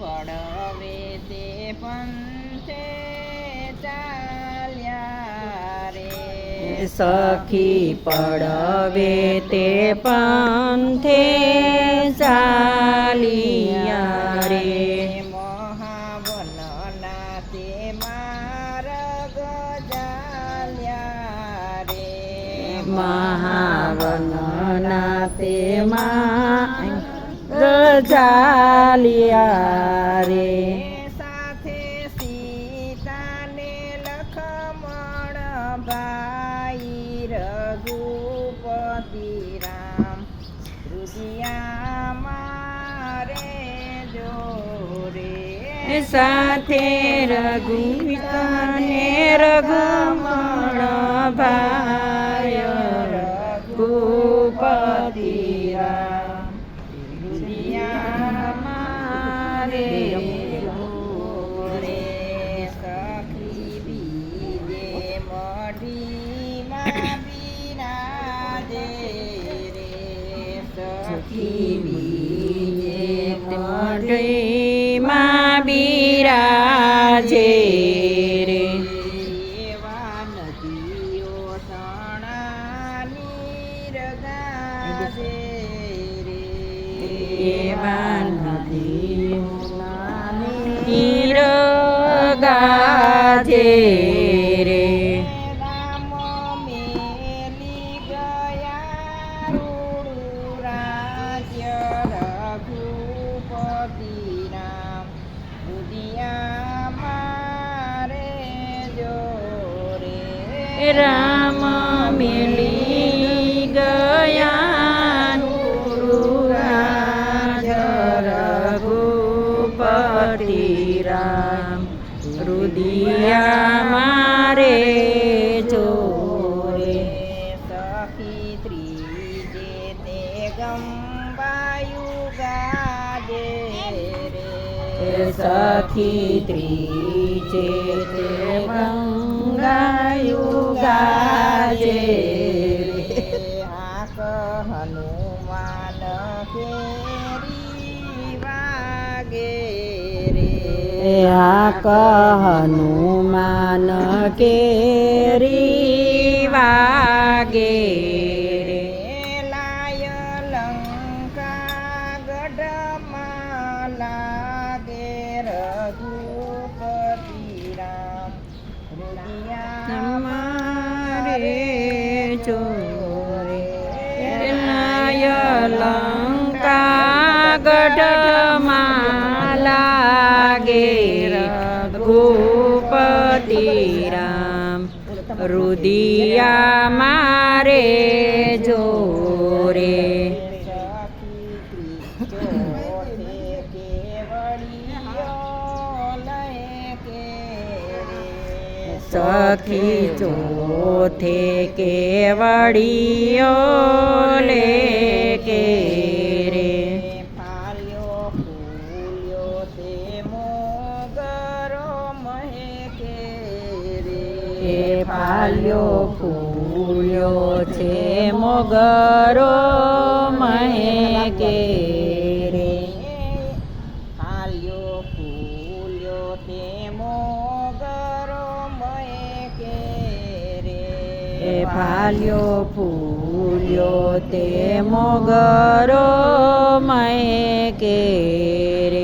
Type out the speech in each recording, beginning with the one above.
પડવે તે પંથે ચાલ્યા રે. સખી પડવે તે પંથે ચાલિયા રે. મહાવનના તે માર્ગ ચાલ્યા રે. રે સાથે સીતાને લખમણ ભાઈ રઘુપતિ રામ રુદિયા મારે જોરે સાથે રઘુપિતાને રઘમણ ભાઈ, રઘુપતિ. મારે મારે રે રામ મિલી રુદિયા મારે ચોરે. સખી ત્રીજે તે ગંબાયુ ગાજે રે સખી ત્રીજે તે ગંગાયુ આ કે કેરી વાગે. રુદિયા મારે જોરે સખી ચોથે કેવડીઓ લે રે એ પાલ્યો ફૂલ્યો છે મોગરો મહે રે. પાલ્યો ફૂલ્યો તે મોગરો મહેકે રે. એ પાલ્યો ફૂલ્યો તે મોગરો મહેકે રે.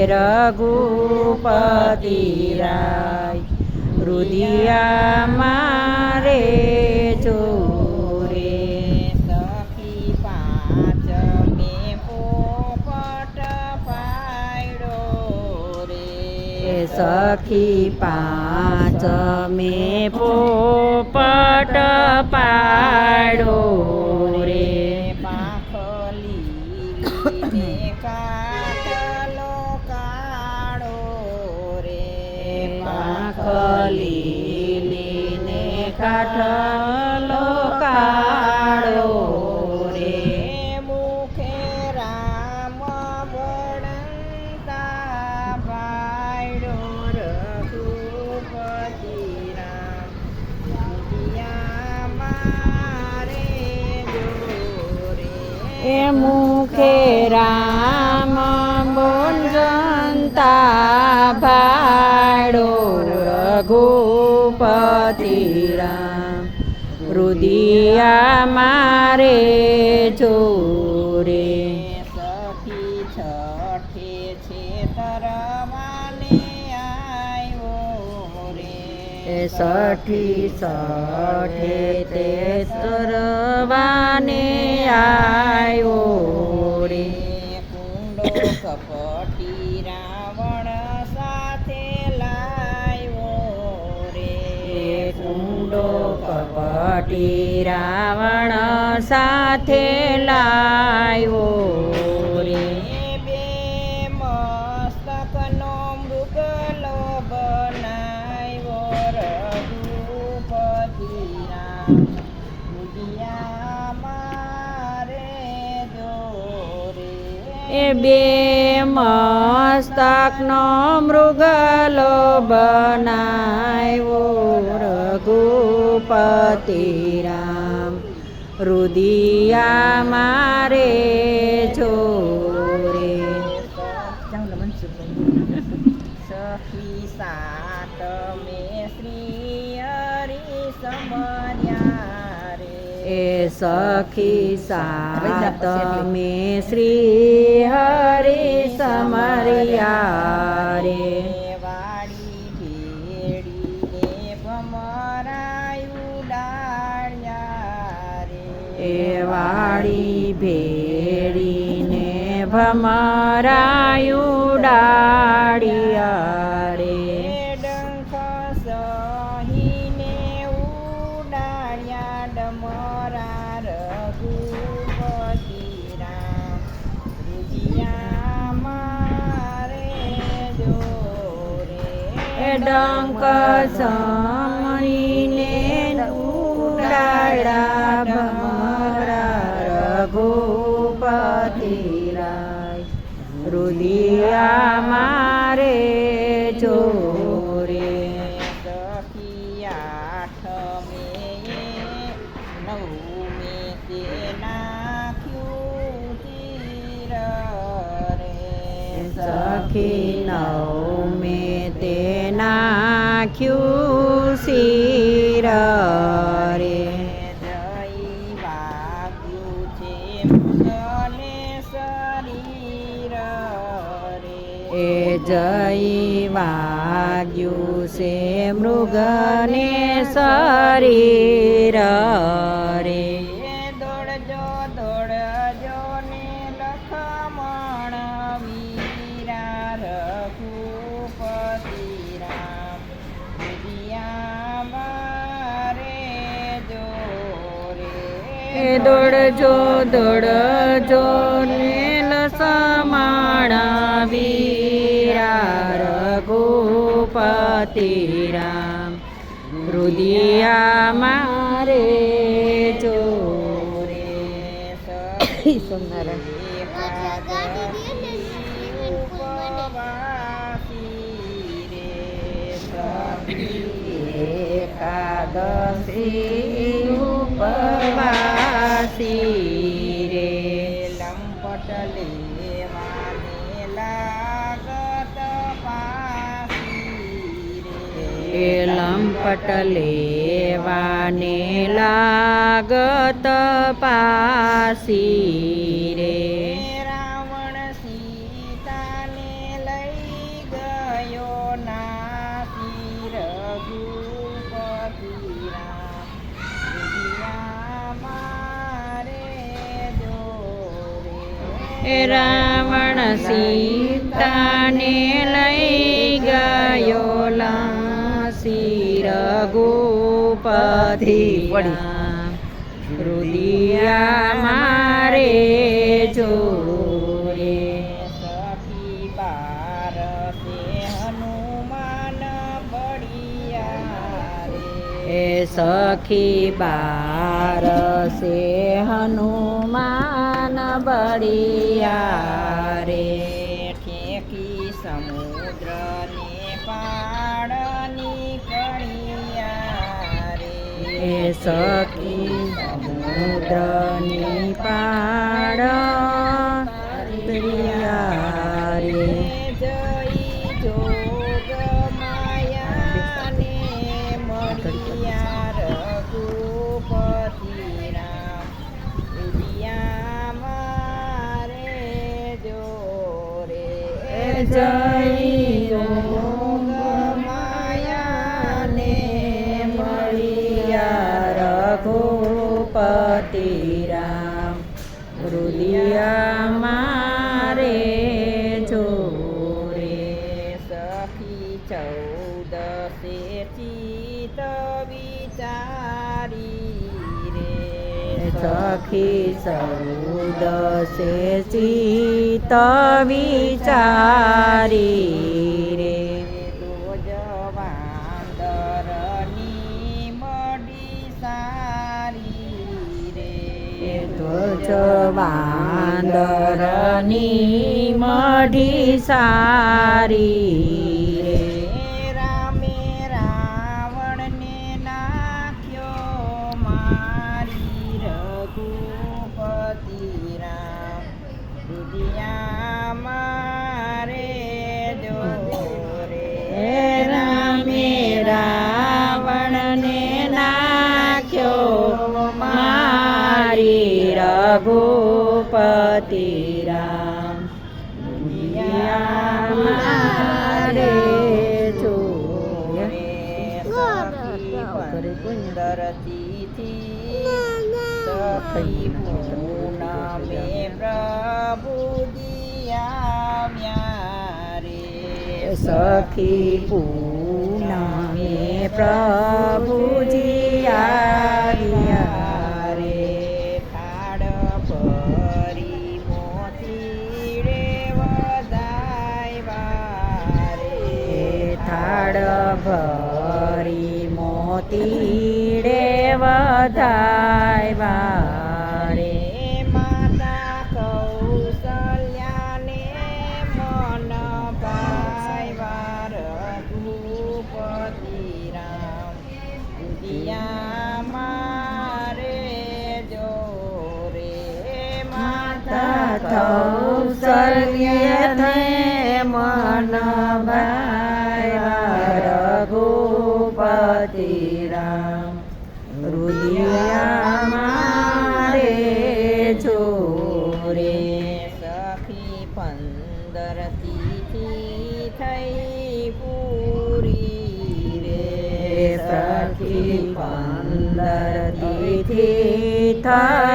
લાગે રઘુપતિ રાય રુદિયા મારે ચોરે સખી પાંચ મે પોપટ પાયડો રે એ સખી પાંચ મે પોપટ પાડો ખલીલીને કાઠલો કાળો રે. મુખે રામ વળતા ભાઈડો રઘુપતિ રામ. મારે જોરે એ મુખે રામ બોલ જનતા भूपति राम रुदिया मारे जोरे। सखी छठे छे तरवाने आयो रे। सखी छठे ते तरवाने आयो रे। કપટી રાવણ સાથે લાવ્યો રે બે મસ્તકનો મૃગલો બનાવ્યો રઘુપતિ રામ મુદિયા મારે જોરે એ બે મસ્તકનો મૃગલો બનાવ્યો રઘુપતિ રામ રુદિયા મારે જોરે સખી સાત મે શ્રી હરી સમર્યા રે સખી સાત મે શ્રી હરી સમરિયા રે વાળી ભેડીને ભમરાયું ડાળિયા રે ડંખ સહીને ઉડાડ્યા ડમરા રઘુપતિ રામ રુજિયા મારે જોરે એ ડંક સમરીને ઉડાડા ભમરા રઘુપતિ રાય રુદિયા મારે જોરે આઠ મે નવ મે નાખ્યું સખી નવ મે તે નાખ્યું જઈ વાગ્યું છે મૃગને શરીર રે. દોડજો દોડજો ને લખમણ વીરા રઘુપતિ રામ જોરે એ દોડજો દોડજો નીલ સમાણા વીરા. રઘુપતિ રામ રુદિયા મારે જો. એકાદશી ઉપવાસી લંપટ લેવાને લાગત પાસી રે. રાવણ સીતાને લઈ ગયો ના રઘુપતિ રામ. વિદ્યા મારે જોરે એ રાવણ સીતાને લઈ રઘુપતિ રુદિયા મારે જો સખી બાર સે હનુમાન બળિયા સખી સમુદ્રની પાડ પ્રિયારે જઈ જોગ માયાને મળ્યા રઘુપતિ રામ મારે જો રે જઈ જોગ રામ રુદિયા મારે જોરે સખી ચૌદ સે ચિત વિચારી રે. સખી ચૌદ સે ચિત વિચારી વાંદરની મઢી સારી. રે રામે રાવણને નાખ્યો મારી રઘુપતિ રામ દુનિયા મારે જો હે રે રામે सखी નાખ્યો में રઘુપતિ રામ ભરી મોતી રે વધાય રે માતા કૌશલ્યાને મન ભાઈવાર ભૂપતિ રામ. દિયા મારે જો રે માતા કૌશલ્યને મન ભાય কথা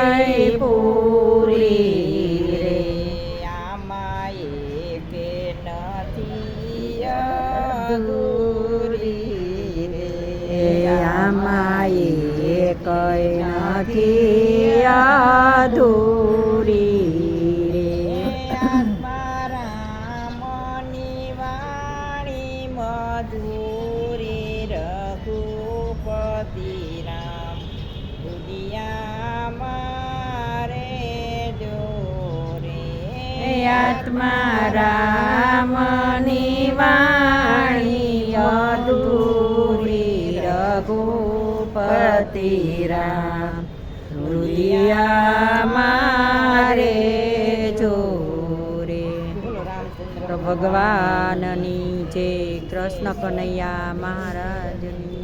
આત્મા રામની વાણી અધૂરી રઘુપતિ રામ. રુદિયા મારે જોરે. ભગવાનની જે કૃષ્ણ કનૈયા મહારાજની